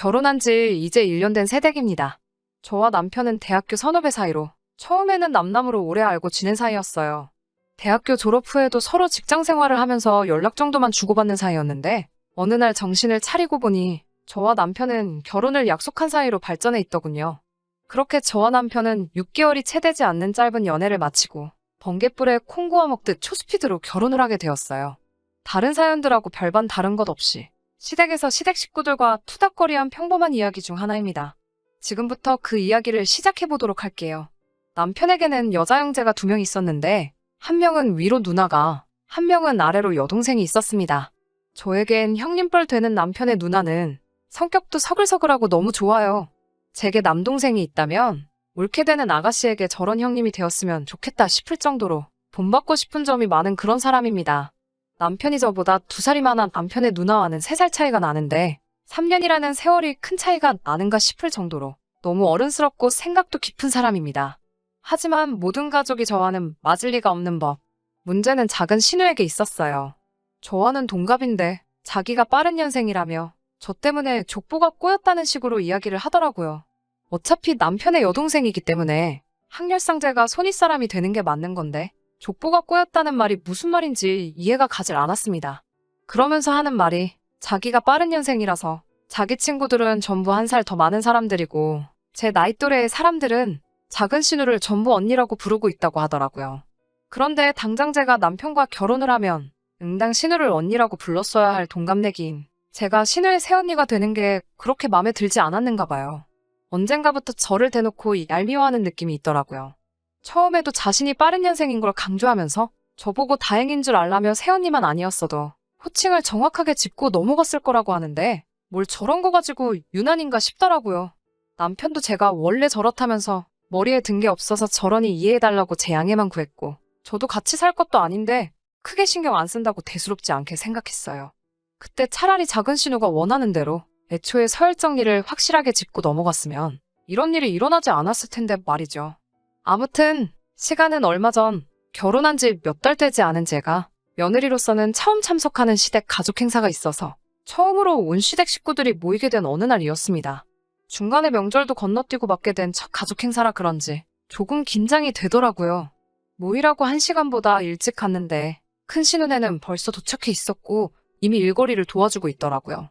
결혼한 지 이제 1년 된 새댁입니다. 저와 남편은 대학교 선후배 사이로 처음에는 남남으로 오래 알고 지낸 사이였어요. 대학교 졸업 후에도 서로 직장 생활을 하면서 연락 정도만 주고받는 사이였는데 어느 날 정신을 차리고 보니 저와 남편은 결혼을 약속한 사이로 발전해 있더군요. 그렇게 저와 남편은 6개월이 채 되지 않는 짧은 연애를 마치고 번개불에 콩 구워 먹듯 초스피드로 결혼을 하게 되었어요. 다른 사연들하고 별반 다른 것 없이 시댁에서 시댁 식구들과 투닥거리한 평범한 이야기 중 하나입니다. 지금부터 그 이야기를 시작해 보도록 할게요. 남편에게는 여자 형제가 두 명 있었는데 한 명은 위로 누나가 한 명은 아래로 여동생이 있었습니다. 저에겐 형님뻘 되는 남편의 누나는 성격도 서글서글하고 너무 좋아요. 제게 남동생이 있다면 옳게 되는 아가씨에게 저런 형님이 되었으면 좋겠다 싶을 정도로 본받고 싶은 점이 많은 그런 사람입니다. 남편이 저보다 두 살이 많은 남편의 누나와는 세 살 차이가 나는데 3년이라는 세월이 큰 차이가 나는가 싶을 정도로 너무 어른스럽고 생각도 깊은 사람입니다. 하지만 모든 가족이 저와는 맞을 리가 없는 법. 문제는 작은 신우에게 있었어요. 저와는 동갑인데 자기가 빠른 년생이라며 저 때문에 족보가 꼬였다는 식으로 이야기를 하더라고요. 어차피 남편의 여동생이기 때문에 학렬상제가 손윗사람이 되는 게 맞는 건데 족보가 꼬였다는 말이 무슨 말인지 이해가 가질 않았습니다. 그러면서 하는 말이 자기가 빠른 년생이라서 자기 친구들은 전부 한 살 더 많은 사람들이고 제 나이 또래의 사람들은 작은 신우를 전부 언니라고 부르고 있다고 하더라고요. 그런데 당장 제가 남편과 결혼을 하면 응당 신우를 언니라고 불렀어야 할 동갑내기인 제가 신우의 새언니가 되는 게 그렇게 마음에 들지 않았는가 봐요. 언젠가부터 저를 대놓고 얄미워하는 느낌이 있더라고요. 처음에도 자신이 빠른 년생인 걸 강조하면서 저보고 다행인 줄 알라며 새언니만 아니었어도 호칭을 정확하게 짚고 넘어갔을 거라고 하는데 뭘 저런 거 가지고 유난인가 싶더라고요. 남편도 제가 원래 저렇다면서 머리에 든 게 없어서 저러니 이해해달라고 제 양해만 구했고 저도 같이 살 것도 아닌데 크게 신경 안 쓴다고 대수롭지 않게 생각했어요. 그때 차라리 작은 신우가 원하는 대로 애초에 서열 정리를 확실하게 짚고 넘어갔으면 이런 일이 일어나지 않았을 텐데 말이죠. 아무튼 시간은 얼마 전 결혼한 지 몇 달 되지 않은 제가 며느리로서는 처음 참석하는 시댁 가족 행사가 있어서 처음으로 온 시댁 식구들이 모이게 된 어느 날이었습니다. 중간에 명절도 건너뛰고 맞게 된 첫 가족 행사라 그런지 조금 긴장이 되더라고요. 모이라고 한 시간보다 일찍 갔는데 큰 신우네는 벌써 도착해 있었고 이미 일거리를 도와주고 있더라고요.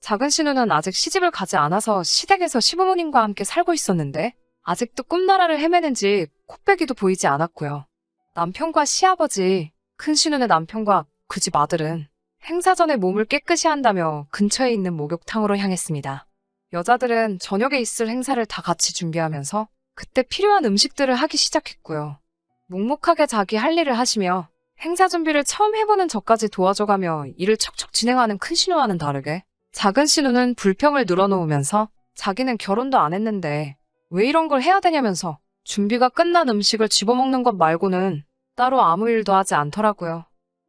작은 신우는 아직 시집을 가지 않아서 시댁에서 시부모님과 함께 살고 있었는데 아직도 꿈나라를 헤매는 지 코빼기도 보이지 않았고요. 남편과 시아버지, 큰 신우네 남편과 그 집 아들은 행사 전에 몸을 깨끗이 한다며 근처에 있는 목욕탕으로 향했습니다. 여자들은 저녁에 있을 행사를 다 같이 준비하면서 그때 필요한 음식들을 하기 시작했고요. 묵묵하게 자기 할 일을 하시며 행사 준비를 처음 해보는 저까지 도와줘가며 일을 척척 진행하는 큰 신우와는 다르게 작은 신우는 불평을 늘어놓으면서 자기는 결혼도 안 했는데 왜 이런 걸 해야 되냐면서 준비가 끝난 음식을 집어먹는 것 말고는 따로 아무 일도 하지 않더라고요.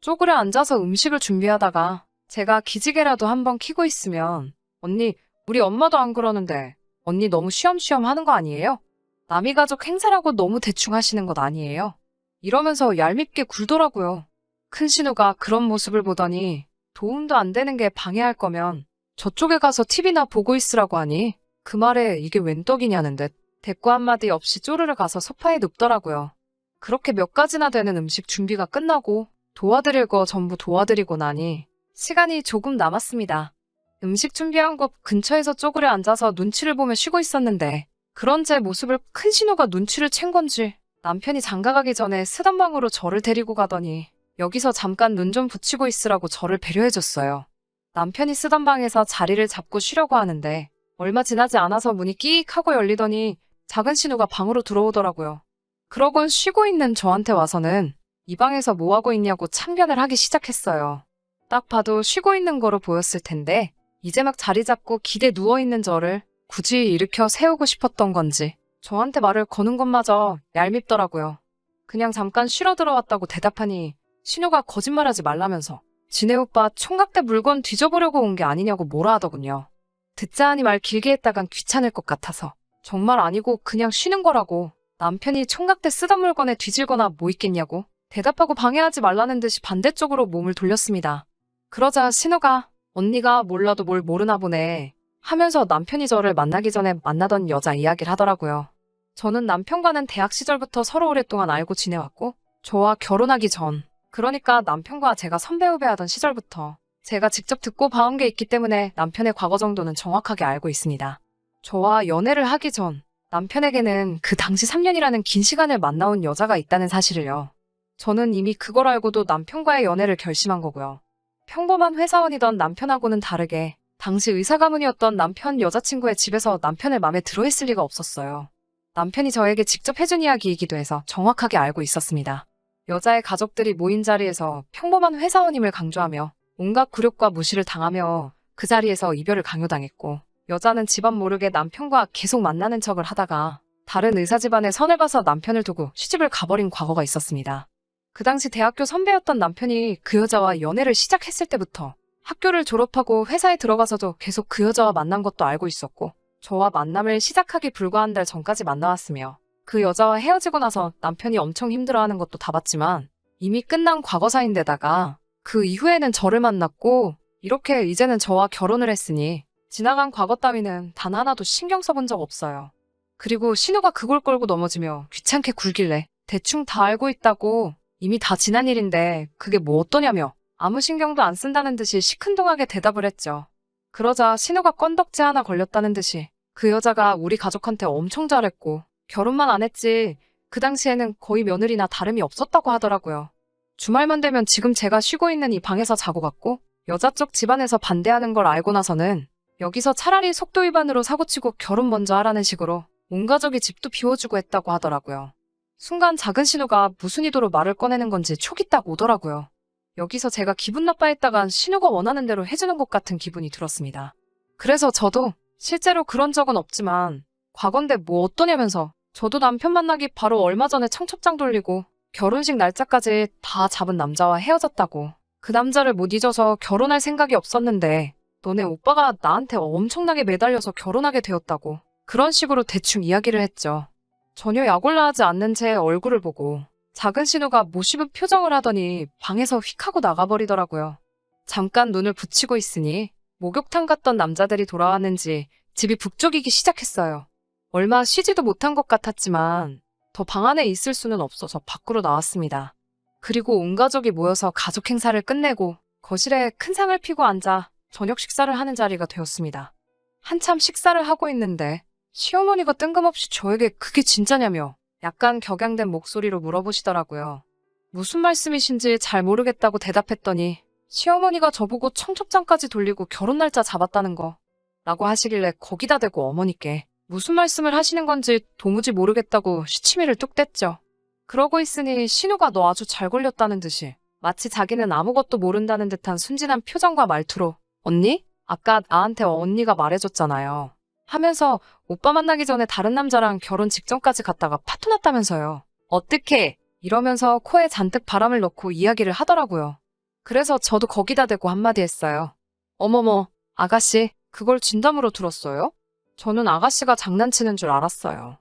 쪼그려 앉아서 음식을 준비하다가 제가 기지개라도 한번 키고 있으면 언니 우리 엄마도 안 그러는데 언니 너무 쉬엄쉬엄 하는 거 아니에요? 남이 가족 행사라고 너무 대충 하시는 것 아니에요? 이러면서 얄밉게 굴더라고요. 큰 신우가 그런 모습을 보더니 도움도 안 되는 게 방해할 거면 저쪽에 가서 TV나 보고 있으라고 하니 그 말에 이게 웬 떡이냐는 듯 대꾸 한마디 없이 쪼르르 가서 소파에 눕더라고요. 그렇게 몇 가지나 되는 음식 준비가 끝나고 도와드릴 거 전부 도와드리고 나니 시간이 조금 남았습니다. 음식 준비한 곳 근처에서 쪼그려 앉아서 눈치를 보며 쉬고 있었는데 그런 제 모습을 큰 신우가 눈치를 챈 건지 남편이 장가가기 전에 쓰던 방으로 저를 데리고 가더니 여기서 잠깐 눈 좀 붙이고 있으라고 저를 배려해줬어요. 남편이 쓰던 방에서 자리를 잡고 쉬려고 하는데 얼마 지나지 않아서 문이 끼익 하고 열리더니 작은 신우가 방으로 들어오더라고요. 그러곤 쉬고 있는 저한테 와서는 이 방에서 뭐하고 있냐고 참견을 하기 시작했어요. 딱 봐도 쉬고 있는 거로 보였을 텐데 이제 막 자리 잡고 기대 누워있는 저를 굳이 일으켜 세우고 싶었던 건지 저한테 말을 거는 것마저 얄밉더라고요. 그냥 잠깐 쉬러 들어왔다고 대답하니 신우가 거짓말하지 말라면서 지네 오빠 총각대 물건 뒤져보려고 온 게 아니냐고 뭐라 하더군요. 듣자 하니 말 길게 했다간 귀찮을 것 같아서 정말 아니고 그냥 쉬는 거라고 남편이 총각대 쓰던 물건에 뒤질거나 뭐 있겠냐고 대답하고 방해하지 말라는 듯이 반대쪽으로 몸을 돌렸습니다. 그러자 신우가 언니가 몰라도 뭘 모르나 보네 하면서 남편이 저를 만나기 전에 만나던 여자 이야기를 하더라고요. 저는 남편과는 대학 시절부터 서로 오랫동안 알고 지내왔고, 저와 결혼하기 전, 그러니까 남편과 제가 선배 후배하던 시절부터 제가 직접 듣고 봐온 게 있기 때문에 남편의 과거 정도는 정확하게 알고 있습니다. 저와 연애를 하기 전 남편에게는 그 당시 3년이라는 긴 시간을 만나온 여자가 있다는 사실을요. 저는 이미 그걸 알고도 남편과의 연애를 결심한 거고요. 평범한 회사원이던 남편하고는 다르게 당시 의사 가문이었던 남편 여자친구의 집에서 남편을 마음에 들어 했을 리가 없었어요. 남편이 저에게 직접 해준 이야기이기도 해서 정확하게 알고 있었습니다. 여자의 가족들이 모인 자리에서 평범한 회사원임을 강조하며 온갖 굴욕과 무시를 당하며 그 자리에서 이별을 강요당했고 여자는 집안 모르게 남편과 계속 만나는 척을 하다가 다른 의사 집안에 선을 봐서 남편을 두고 시집을 가버린 과거가 있었습니다. 그 당시 대학교 선배였던 남편이 그 여자와 연애를 시작했을 때부터 학교를 졸업하고 회사에 들어가서도 계속 그 여자와 만난 것도 알고 있었고 저와 만남을 시작하기 불과 한 달 전까지 만나왔으며 그 여자와 헤어지고 나서 남편이 엄청 힘들어하는 것도 다 봤지만 이미 끝난 과거사인데다가 그 이후에는 저를 만났고 이렇게 이제는 저와 결혼을 했으니 지나간 과거 따위는 단 하나도 신경 써본 적 없어요. 그리고 신우가 그걸 끌고 넘어지며 귀찮게 굴길래 대충 다 알고 있다고 이미 다 지난 일인데 그게 뭐 어떠냐며 아무 신경도 안 쓴다는 듯이 시큰둥하게 대답을 했죠. 그러자 신우가 건덕지 하나 걸렸다는 듯이 그 여자가 우리 가족한테 엄청 잘했고 결혼만 안 했지 그 당시에는 거의 며느리나 다름이 없었다고 하더라고요. 주말만 되면 지금 제가 쉬고 있는 이 방에서 자고 갔고 여자 쪽 집안에서 반대하는 걸 알고 나서는 여기서 차라리 속도 위반으로 사고치고 결혼 먼저 하라는 식으로 온 가족이 집도 비워주고 했다고 하더라고요. 순간 작은 신우가 무슨 의도로 말을 꺼내는 건지 촉이 딱 오더라고요. 여기서 제가 기분 나빠했다간 신우가 원하는 대로 해주는 것 같은 기분이 들었습니다. 그래서 저도 실제로 그런 적은 없지만 과건데 뭐 어떠냐면서 저도 남편 만나기 바로 얼마 전에 청첩장 돌리고 결혼식 날짜까지 다 잡은 남자와 헤어졌다고 그 남자를 못 잊어서 결혼할 생각이 없었는데 너네 오빠가 나한테 엄청나게 매달려서 결혼하게 되었다고 그런 식으로 대충 이야기를 했죠. 전혀 약올라하지 않는 제 얼굴을 보고 작은 신우가 모시는 표정을 하더니 방에서 휙 하고 나가버리더라고요. 잠깐 눈을 붙이고 있으니 목욕탕 갔던 남자들이 돌아왔는지 집이 북적이기 시작했어요. 얼마 쉬지도 못한 것 같았지만 더 방 안에 있을 수는 없어서 밖으로 나왔습니다. 그리고 온 가족이 모여서 가족 행사를 끝내고 거실에 큰 상을 피고 앉아 저녁 식사를 하는 자리가 되었습니다. 한참 식사를 하고 있는데 시어머니가 뜬금없이 저에게 그게 진짜냐며 약간 격양된 목소리로 물어보시더라고요. 무슨 말씀이신지 잘 모르겠다고 대답했더니 시어머니가 저보고 청첩장까지 돌리고 결혼 날짜 잡았다는 거 라고 하시길래 거기다 대고 어머니께 무슨 말씀을 하시는 건지 도무지 모르겠다고 시치미를 뚝 뗐죠. 그러고 있으니 신우가 너 아주 잘 걸렸다는 듯이 마치 자기는 아무것도 모른다는 듯한 순진한 표정과 말투로 언니? 아까 나한테 언니가 말해줬잖아요. 하면서 오빠 만나기 전에 다른 남자랑 결혼 직전까지 갔다가 파토 났다면서요. 어떻게? 이러면서 코에 잔뜩 바람을 넣고 이야기를 하더라고요. 그래서 저도 거기다 대고 한마디 했어요. 어머머, 아가씨, 그걸 진담으로 들었어요? 저는 아가씨가 장난치는 줄 알았어요.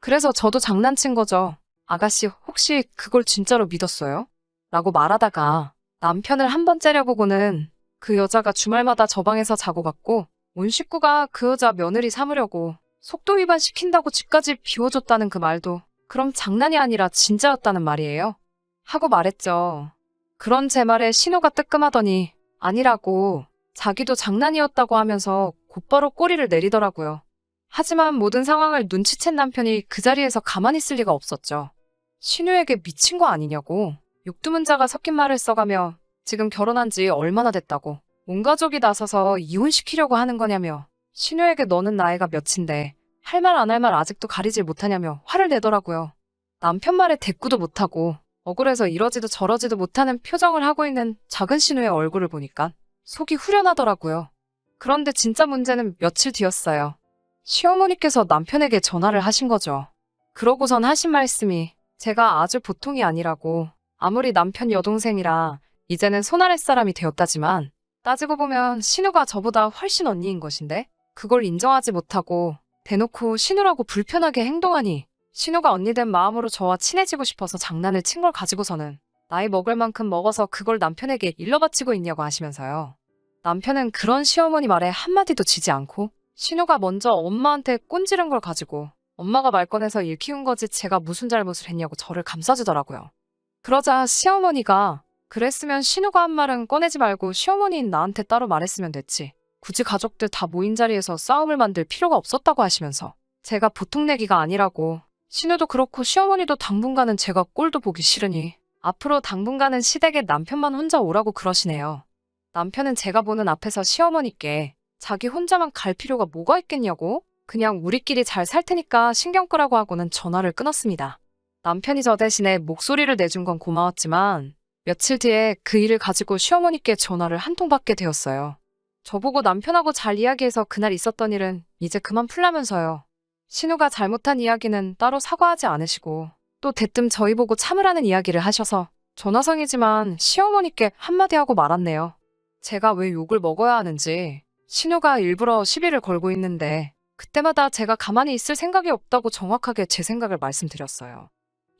그래서 저도 장난친 거죠. 아가씨, 혹시 그걸 진짜로 믿었어요? 라고 말하다가 남편을 한 번 째려보고는 그 여자가 주말마다 저 방에서 자고 갔고 온 식구가 그 여자 며느리 삼으려고 속도 위반 시킨다고 집까지 비워줬다는 그 말도 그럼 장난이 아니라 진짜였다는 말이에요? 하고 말했죠. 그런 제 말에 신호가 뜨끔하더니 아니라고 자기도 장난이었다고 하면서 곧바로 꼬리를 내리더라고요. 하지만 모든 상황을 눈치챈 남편이 그 자리에서 가만히 있을 리가 없었죠. 신우에게 미친 거 아니냐고 육두문자가 섞인 말을 써가며 지금 결혼한 지 얼마나 됐다고 온 가족이 나서서 이혼시키려고 하는 거냐며 신우에게 너는 나이가 몇인데 할 말 안 할 말 아직도 가리질 못하냐며 화를 내더라고요. 남편 말에 대꾸도 못하고 억울해서 이러지도 저러지도 못하는 표정을 하고 있는 작은 신우의 얼굴을 보니까 속이 후련하더라고요. 그런데 진짜 문제는 며칠 뒤였어요. 시어머니께서 남편에게 전화를 하신 거죠. 그러고선 하신 말씀이 제가 아주 보통이 아니라고 아무리 남편 여동생이라 이제는 손아랫 사람이 되었다지만 따지고 보면 신우가 저보다 훨씬 언니인 것인데 그걸 인정하지 못하고 대놓고 신우라고 불편하게 행동하니 신우가 언니 된 마음으로 저와 친해지고 싶어서 장난을 친 걸 가지고서는 나이 먹을 만큼 먹어서 그걸 남편에게 일러 바치고 있냐고 하시면서요. 남편은 그런 시어머니 말에 한마디도 지지 않고 신우가 먼저 엄마한테 꼰지른 걸 가지고 엄마가 말 꺼내서 일 키운 거지 제가 무슨 잘못을 했냐고 저를 감싸주더라고요. 그러자 시어머니가 그랬으면 신우가 한 말은 꺼내지 말고 시어머니인 나한테 따로 말했으면 됐지. 굳이 가족들 다 모인 자리에서 싸움을 만들 필요가 없었다고 하시면서 제가 보통 내기가 아니라고 신우도 그렇고 시어머니도 당분간은 제가 꼴도 보기 싫으니 앞으로 당분간은 시댁에 남편만 혼자 오라고 그러시네요. 남편은 제가 보는 앞에서 시어머니께 자기 혼자만 갈 필요가 뭐가 있겠냐고 그냥 우리끼리 잘 살 테니까 신경 끄라고 하고는 전화를 끊었습니다. 남편이 저 대신에 목소리를 내준 건 고마웠지만 며칠 뒤에 그 일을 가지고 시어머니께 전화를 한 통 받게 되었어요. 저보고 남편하고 잘 이야기해서 그날 있었던 일은 이제 그만 풀라면서요. 신우가 잘못한 이야기는 따로 사과하지 않으시고 또 대뜸 저희 보고 참으라는 이야기를 하셔서 전화성이지만 시어머니께 한마디 하고 말았네요. 제가 왜 욕을 먹어야 하는지 신우가 일부러 시비를 걸고 있는데 그때마다 제가 가만히 있을 생각이 없다고 정확하게 제 생각을 말씀드렸어요.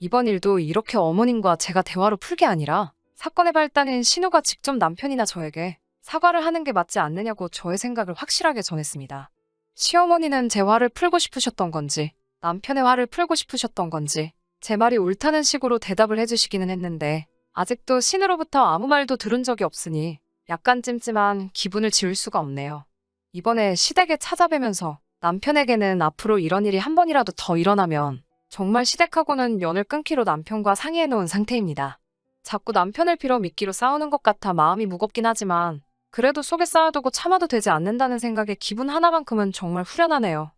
이번 일도 이렇게 어머님과 제가 대화로 풀게 아니라 사건의 발단인 신우가 직접 남편이나 저에게 사과를 하는 게 맞지 않느냐고 저의 생각을 확실하게 전했습니다. 시어머니는 제 화를 풀고 싶으셨던 건지 남편의 화를 풀고 싶으셨던 건지 제 말이 옳다는 식으로 대답을 해주시기는 했는데 아직도 신으로부터 아무 말도 들은 적이 없으니 약간 찜찜한 기분을 지울 수가 없네요. 이번에 시댁에 찾아뵈면서 남편에게는 앞으로 이런 일이 한 번이라도 더 일어나면 정말 시댁하고는 연을 끊기로 남편과 상의해 놓은 상태입니다. 자꾸 남편을 빌어 믿기로 싸우는 것 같아 마음이 무겁긴 하지만 그래도 속에 쌓아두고 참아도 되지 않는다는 생각에 기분 하나만큼은 정말 후련하네요.